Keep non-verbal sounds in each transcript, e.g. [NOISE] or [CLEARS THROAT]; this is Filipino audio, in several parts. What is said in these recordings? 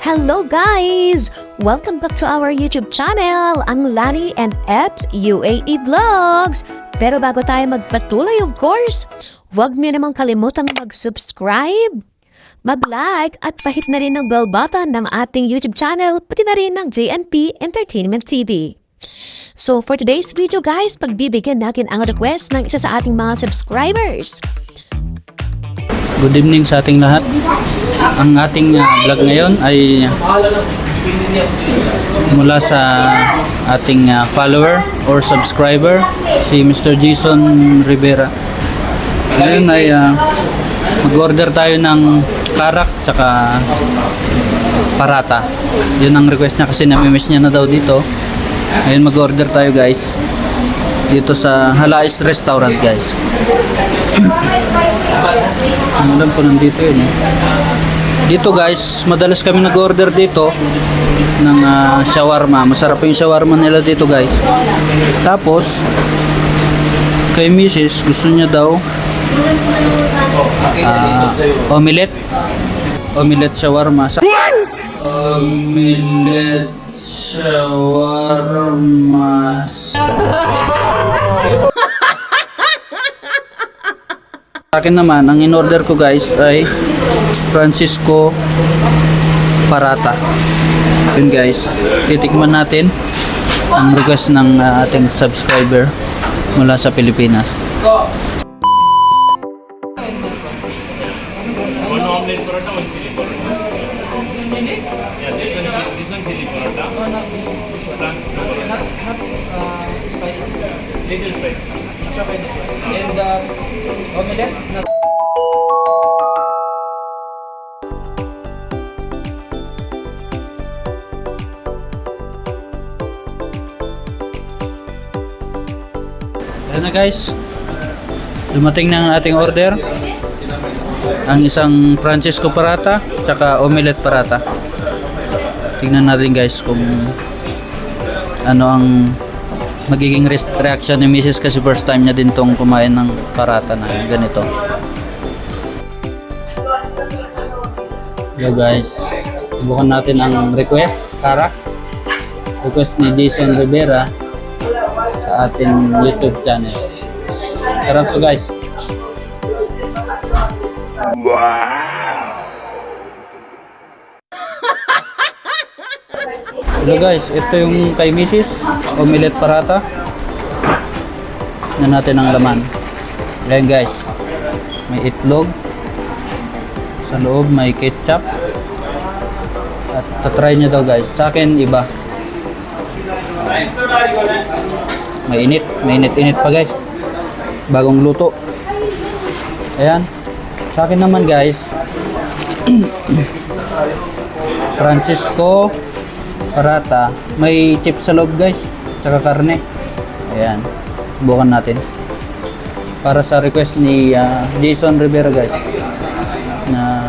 Hello guys! Welcome back to our YouTube channel, ang Lani and Eps UAE Vlogs! Pero bago tayo magpatuloy of course, huwag niyo namang kalimutang mag-subscribe, mag-like at pahit na rin ng bell button ng ating YouTube channel pati na rin ng JNP Entertainment TV. So for today's video guys, pagbibigyan natin ang request ng isa sa ating mga subscribers. Good evening sa ating lahat. Ang ating uh, vlog ngayon ay mula sa ating uh, follower or subscriber, si Mr. Jason Rivera. Ngayon ay uh, mag-order tayo ng karak tsaka parata. Yun ang request niya kasi namimiss niya na daw dito. Ngayon mag-order tayo guys. Dito sa Halais Restaurant guys. [CLEARS THROAT] Alam ko nandito yun eh. Dito guys, madalas kami nag-order dito ng ah, shawarma. Masarap yung shawarma nila dito guys. Tapos, kay Mrs. gusto niya daw ah, omelette. Omelette shawarma. Sa omelette shawarma. [LAUGHS] Sa akin naman, ang in-order ko guys ay Francisco Parata. Yun guys, titikman natin ang request ng uh, ating subscriber mula sa Pilipinas. One omelette spicy. And uh, omelette? Ayan na guys. Dumating na ang ating order. Ang isang Francisco Parata, tsaka omelette parata. Tingnan natin guys kung ano ang magiging reaction ni Mrs. kasi first time niya din tong kumain ng parata na ganito. Hello guys. Subukan natin ang request, Kara. Request ni Jason Rivera sa ating YouTube channel. Sarap to guys. Hello guys, ito yung kay Mrs. Omelette Parata. Tingnan natin ang laman. Ayan guys, may itlog. Sa loob may ketchup. At tatry niya daw guys. Sa akin iba. May init, may init-init pa guys. Bagong luto. Ayan. Sa akin naman guys, [CLEARS THROAT] Francisco Parata. May chips sa loob guys. Tsaka karne. Ayan. Subukan natin. Para sa request ni ah, Jason Rivera guys. Na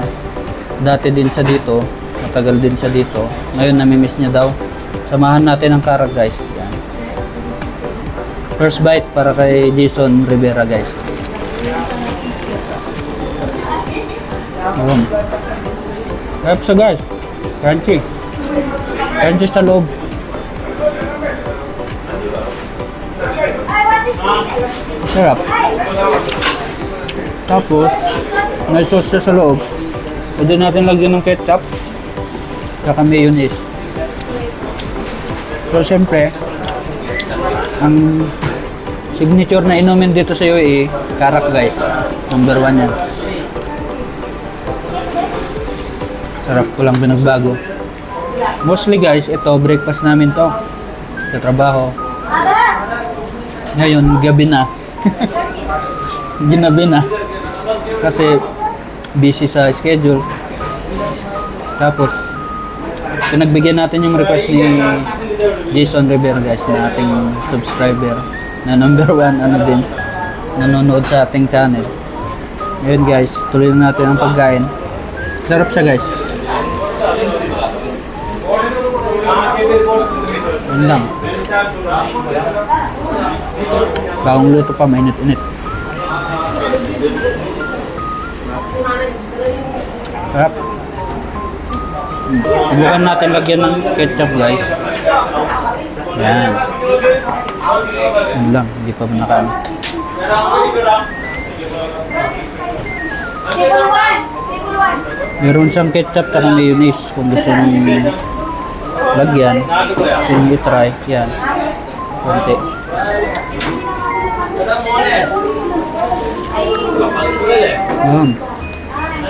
dati din sa dito. Matagal din sa dito. Ngayon namimiss niya daw. Samahan natin ang karak guys. Ayan. First bite para kay Jason Rivera guys. Sarap siya guys. Crunchy. Crunchy sa loob. Sarap. Tapos, may sauce siya sa loob. Pwede natin lagyan ng ketchup. Saka mayonnaise. So, siyempre, ang signature na inumin dito sa UAE, karak guys. Number one yan. Sarap ko lang pinagbago. Mostly guys, ito breakfast namin to. Sa trabaho. Ngayon, gabi na. [LAUGHS] Ginabi na. Kasi busy sa schedule. Tapos, pinagbigyan natin yung request ni Jason Rivera guys na ating subscriber na number one ano din nanonood sa ating channel. Ngayon guys, tuloy na natin ang pagkain. Sarap siya guys. Yun lang. Bagong luto pa, mainit-init. Sarap. Subukan natin lagyan ng ketchup guys. Yan. Yan lang, hindi pa nakano. Meron siyang ketchup at mayonnaise kung gusto nyo lagyan. Gusto nyo i-try. Yan. Konti. Yan.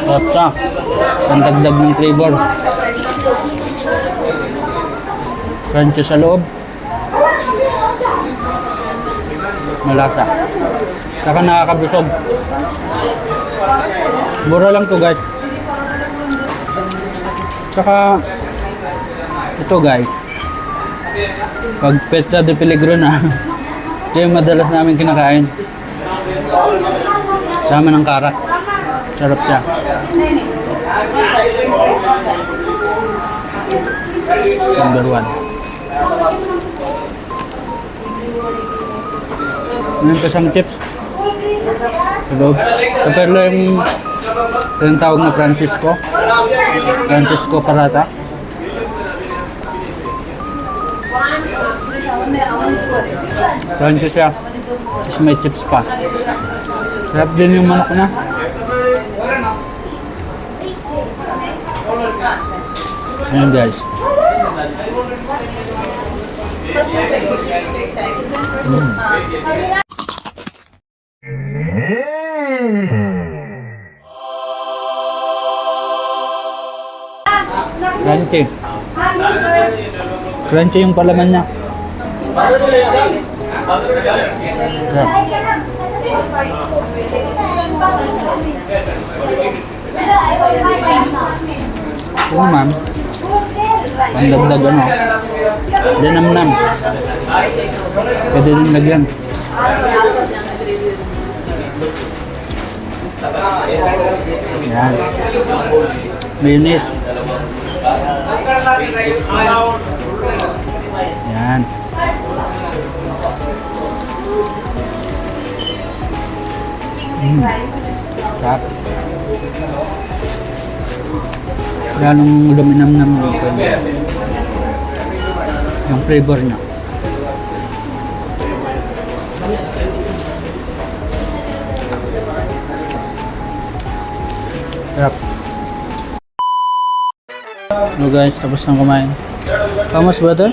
Sarap siya. Ang dagdag ng flavor. Crunchy sa loob. Malasa. Saka nakakabusog. Mura lang to guys. Saka ito guys. Pag pizza de peligro na. [LAUGHS] Ito yung madalas namin kinakain. Sama ng karak. Sarap siya. Number one. Meron pa siyang chips. Sa loob. Kapag yung yung tawag na Francisco. Francisco Parata. Crunchy siya. Tapos may chips pa. Sarap din yung manok na. Ayan guys. Crunchy. Crunchy yung palaman niya. Sarap. Oo ma'am. Pandagdag ano. Dinamnam. Pwede din lagyan. Yan. Mayonnaise. Yan. Sarap. Lalong luminam-nam yung yung flavor niya. Sarap. Hello guys, tapos na kumain. How much brother?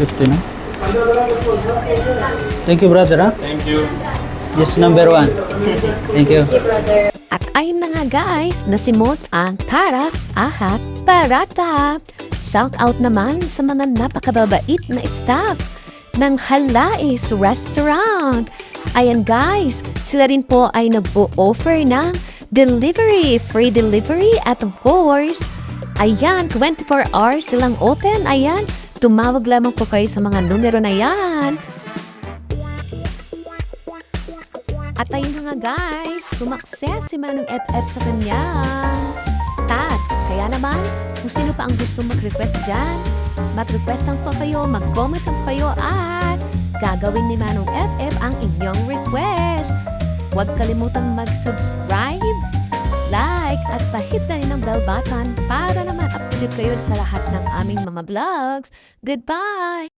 50 na. Thank you brother ha. Thank you. Yes, number one. Thank you. At ayun na nga guys, nasimot ang Tarak Ahat Parata. Shout out naman sa mga napakababait na staff ng Halais Restaurant. Ayan guys, sila rin po ay nag-offer ng delivery, free delivery at of course, ayan, 24 hours silang open. Ayan, tumawag lamang po kayo sa mga numero na yan. Guys, sumakses si Manong FF sa kanyang tasks. Kaya naman, kung sino pa ang gusto mag-request dyan, mag-request lang po kayo, mag-comment lang kayo at gagawin ni Manong FF ang inyong request. Huwag kalimutang mag-subscribe, like, at pahit na rin ang bell button para naman updated kayo sa lahat ng aming mga vlogs. Goodbye!